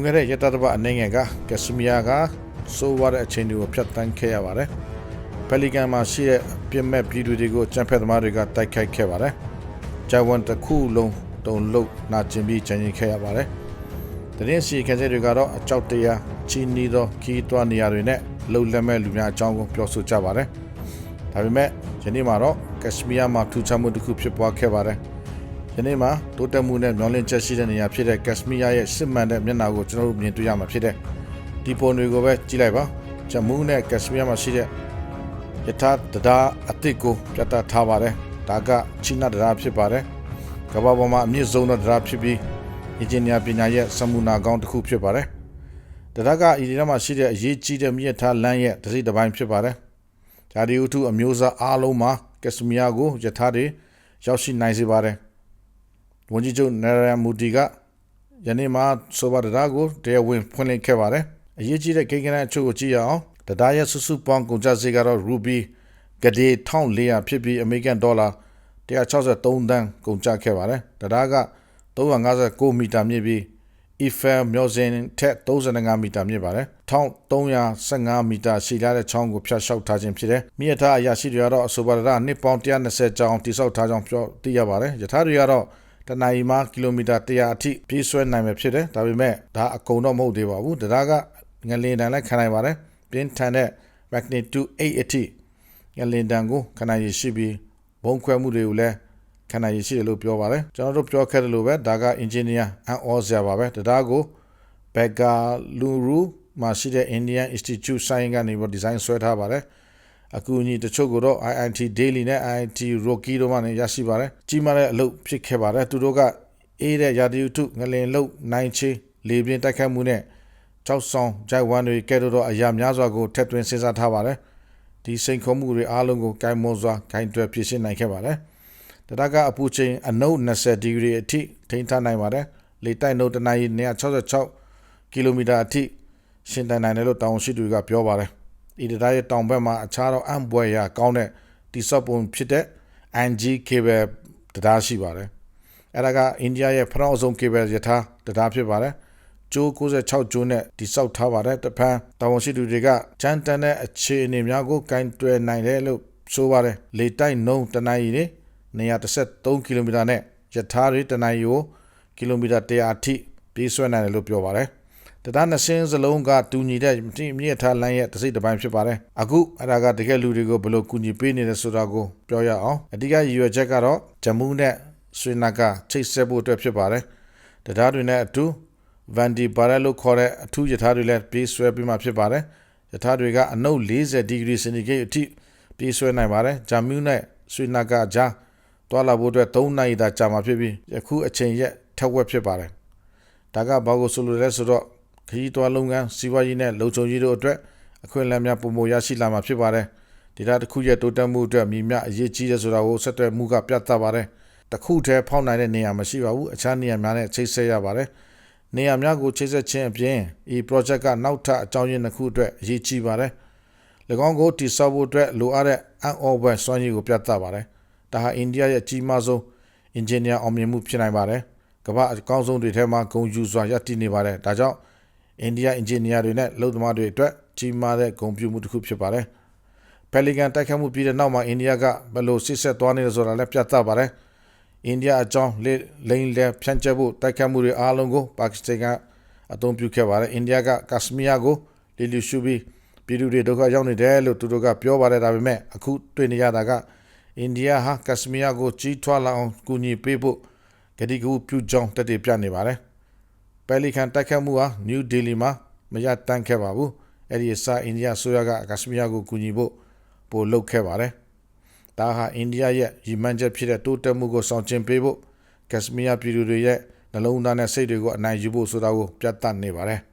လွန်ခဲ့တဲ့ရက်သတ္တပတ်အနေငယ်ကကက်စမီယာကဆိုးဝါးတဲ့အချိန်တွေကိုဖျက်ဆီးခဲ့ရပါတယ်။ပယ်လီကန်မှာရှိတဲ့ပြစ်မဲ့ပြည်သူတွေကိုကြံဖက်သမားတွေကတိုက်ခိုက်ခဲ့ပါတယ်။ဂျာဝန်တစ်ခုလုံးတုံလုတ်နာကျင်ပြီးချန်ရင်ခဲ့ရပါတယ်။တရင်စီခန်းစစ်တွေကတော့အကြောက်တရားချီနီသောခီးတွားနေရာတွေနဲ့လှုပ်လက်မဲ့လူများအကြောင်းကိုပြောဆိုကြပါတယ်။ဒါပေမဲ့ယနေ့မှာတော့ကက်စမီယာမှာထူးခြားမှုတစ်ခုဖြစ်ပွားခဲ့ပါတယ်။ ယနေ့မှာတိုးတက်မှုနဲ့မျောလင့်ချက်ရှိတဲ့နေရာဖြစ်တဲ့ကက်စမီယာရဲ့စစ်မှန်တဲ့မျက်နှာကိုကျွန်တော်တို့မြင်တွေ့ရမှာဖြစ်တဲ့ဒီပုံတွေကိုပဲကြည့်လိုက်ပါဂျမူးနဲ့ကက်စမီယာမှာရှိတဲ့ယထာတဒါအစ်စ်ကိုပြသထားပါတယ်ဒါကချီနာတဒါဖြစ်ပါတယ်ကမ္ဘာပေါ်မှာအမြင့်ဆုံးသောတဒါဖြစ်ပြီးအင်ဂျင်နီယာပညာရဲ့စမူနာကောင်းတစ်ခုဖြစ်ပါတယ်တဒါကအီဒီနာမှာရှိတဲ့အရေးကြီးတဲ့မြစ်ထားလမ်းရဲ့တစ်စိတ်တစ်ပိုင်းဖြစ်ပါတယ်ဂျာဒီဥထုအမျိုးအစားအားလုံးမှာကက်စမီယာကိုယထာတွေရောက်ရှိနိုင်စေပါတယ် ဝန်ကြီးချုပ်နရယမူတီကယနေ့မှဆိုပါတရားကိုတရားဝင်ဖွင့်လှစ်ခဲ့ပါတယ်။အရေးကြီးတဲ့ကိန်းဂဏန်းအချို့ကိုကြည့်ရအောင်။တရားရဲ့စုစုပေါင်းကုန်ကျစရိတ်ကတော့ ruby ဂဒေ1400ဖြစ်ပြီးအမေရိကန်ဒေါ်လာ163သန်းကုန်ကျခဲ့ပါတယ်။တရားက359မီတာမြင့်ပြီး Eiffel မျိုးစင်ထက်35မီတာမြင့်ပါတယ်1315မီတာရှည်လာတဲ့ချောင်းကိုဖြတ်လျှောက်ထားခြင်းဖြစ်တယ်။မြစ်ထားအရာရှိတွေကတော့အဆိုပါတရားနှစ်ပေါင်း120ကျောင်းတိစောက်ထားကြောင်းပြောသိရပါတယ်။ယထာတွေကတော့ တနအီမှာကီလိုမီတာ100အထိပြေးဆွဲနိုင်မှာဖြစ်တယ်။ဒါပေမဲ့ဒါအကုန်တော့မဟုတ်သေးပါဘူး။တရားကငလင်တန်လည်းခံနိုင်ပါတယ်။ပြင်းထန်တဲ့ magnitude 8အထိငလင်တန်ကိုခံနိုင်ရရှိပြီးဘုံခွဲမှုတွေကိုလည်းခံနိုင်ရရှိတယ်လို့ပြောပါတယ်။ကျွန်တော်တို့ပြောခဲ့တယ်လို့ပဲဒါကအင်ဂျင်နီယာအန်အောစရာပါပဲ။တရားကိုဘက်ဂါလူရူမှာရှိတဲ့ Indian Institute ဆိုင်ကနေပြီးဒီဇိုင်းဆွဲထားပါတယ်။ အကူအညီတချို့ကိုတော့ IIT Daily နဲ့ IIT Rocky တို့မှလည်းရရှိပါတယ်။ကြီးမားတဲ့အလုပ်ဖြစ်ခဲ့ပါတယ်။သူတို့ကအေးတဲ့ရာသီဥတုငလင်လုတ်နိုင်ချေလေပြင်းတိုက်ခတ်မှုနဲ့ကြောက်ဆောင်ဂျိုက်ဝမ်တွေကဲတော့အရာများစွာကိုထက်သွင်းစဉ်းစားထားပါတယ်။ဒီစိန်ခေါ်မှုတွေအားလုံးကိုကိုင်မွန်စွာဂိုင်းတွယ်ဖြစ်ရှင်းနိုင်ခဲ့ပါတယ်။တရကအပူချိန်အနုပ်20ဒီဂရီအထိထိန်းထားနိုင်ပါတယ်။လေတိုက်နှုန်းတနအီ166ကီလိုမီတာအထိရှင်တန်နိုင်တယ်လို့တောင်ရှိသူကပြောပါတယ်။ ဤတရရဲ့တောင်ဘက်မှာအခြားသောအံပွဲရာကောင်းတဲ့တိဆော့ပုံဖြစ်တဲ့ NG cable တရားရှိပါတယ်။အဲဒါကအိန္ဒိယရဲ့ဖရောင်းဆုံး cable ယထာတရားဖြစ်ပါတယ်။ကျိုး96ကျိုးနဲ့တိဆောက်ထားပါတယ်။တဖန်တောင်ရှိသူတွေကချမ်းတန်တဲ့အခြေအနေများကိုကင်တွယ်နိုင်တယ်လို့ဆိုပါတယ်။လေတိုက်နှုန်းတနအီနေ113ကီလိုမီတာနဲ့ယထာတွေတနအီကိုကီလိုမီတာ100အထိပြေးဆွဲနိုင်တယ်လို့ပြောပါတယ်။ တရားနှစ်စင်းစလုံးကတူညီတဲ့မြင့်ထားလမ်းရဲ့တစ်စိတ်တစ်ပိုင်းဖြစ်ပါတယ်။အခုအဲ့ဒါကတကယ်လူတွေကိုဘယ်လိုကူညီပေးနေလဲဆိုတာကိုပြောရအောင်။အဓိကရည်ရွယ်ချက်ကတော့ဂျမူးနဲ့ဆွေနာကချိတ်ဆက်ဖို့အတွက်ဖြစ်ပါတယ်။တရားတွေနဲ့အတူဗန်ဒီဘာရက်လို့ခေါ်တဲ့အထူးယထာတွေလည်းပြေးဆွဲပြီးမှဖြစ်ပါတယ်။ယထာတွေကအနုပ်40ဒီဂရီစင်တီဂရိတ်အထိပြေးဆွဲနိုင်ပါတယ်။ဂျမူးနဲ့ဆွေနာကကြားတွာလာဖို့အတွက်3နိုင်တာကြာမှာဖြစ်ပြီးယခုအချိန်ရက်ထက်ဝက်ဖြစ်ပါတယ်။ဒါကဘာကိုဆိုလိုလဲဆိုတော့ ခရီးသွားလုပ်ငန်းစီးပွားရေးနဲ့လုံခြုံရေးတို့အတွက်အခွင့်အလမ်းများပုံမရရှိလာမှာဖြစ်ပါတယ်။ဒေတာတစ်ခုရဲ့တိုးတက်မှုအတွက်မြည်မြအရေးကြီးတဲ့ဆိုတာကိုဆက်သွယ်မှုကပြသပါတယ်။တစ်ခုတည်းဖောက်နိုင်တဲ့နေရာမရှိပါဘူး။အခြားနေရာများနဲ့ချိတ်ဆက်ရပါတယ်။နေရာများကိုချိတ်ဆက်ခြင်းအပြင်ဒီ project ကနောက်ထပ်အကြောင်းရင်းတစ်ခုအတွက်အရေးကြီးပါတယ်။၎င်းကိုတိစောက်ဖို့အတွက်လိုအပ်တဲ့အန်အော်ဘယ်စွမ်းရည်ကိုပြသပါတယ်။ဒါဟာအိန္ဒိယရဲ့ကြီးမားဆုံး engineer အောင်မြင်မှုဖြစ်နိုင်ပါတယ်။ကမ္ဘာအကောင်းဆုံးတွေထဲမှာဂုဏ်ယူစွာရပ်တည်နေပါတယ်။ဒါကြောင့် အိန္ဒိယအင်ဂျင်နီယာတွေနဲ့လုပ်သမားတွေအတွက်ကြီးမားတဲ့ဂုဏ်ပြုမှုတစ်ခုဖြစ်ပါတယ်။ပယ်လီကန်တိုက်ခတ်မှုပြီးတဲ့နောက်မှာအိန္ဒိယကဘယ်လိုစစ်ဆက်သွားနေလဲဆိုတာလည်းပြသပါတယ်။အိန္ဒိယအကြောင်းလိန်လဲဖြန့်ကျက်ဖို့တိုက်ခတ်မှုတွေအားလုံးကိုပါကစ္စတန်ကအသုံးပြုခဲ့ပါတယ်။အိန္ဒိယကကက်ရှမီယာကိုလီလီရှူပြီးပြည်သူတွေဒုက္ခရောက်နေတယ်လို့သူတို့ကပြောပါတယ်ဒါပေမဲ့အခုတွေ့နေရတာကအိန္ဒိယဟာကက်ရှမီယာကိုကြီးထွားလာအောင်ကူညီပေးဖို့ဂတိကူပြုကြောင်းတက်တည်ပြနေပါတယ်။ ပယ်လီကန်တိုက်ခတ်မှုဟာနယူးဒေလီမှာမရတန်းခဲ့ပါဘူး။အဲ့ဒီအစားအိန္ဒိယဆိုရကကက်ရှမီယာကိုကူညီဖို့ပို့လုပ်ခဲ့ပါတယ်။ဒါဟာအိန္ဒိယရဲ့ရည်မှန်းချက်ဖြစ်တဲ့တိုးတက်မှုကိုဆောင်ကျဉ်ပေးဖို့ကက်ရှမီယာပြည်သူတွေရဲ့နှလုံးသားနဲ့စိတ်တွေကိုအနိုင်ယူဖို့ဆိုတာကိုပြသနေပါတယ်။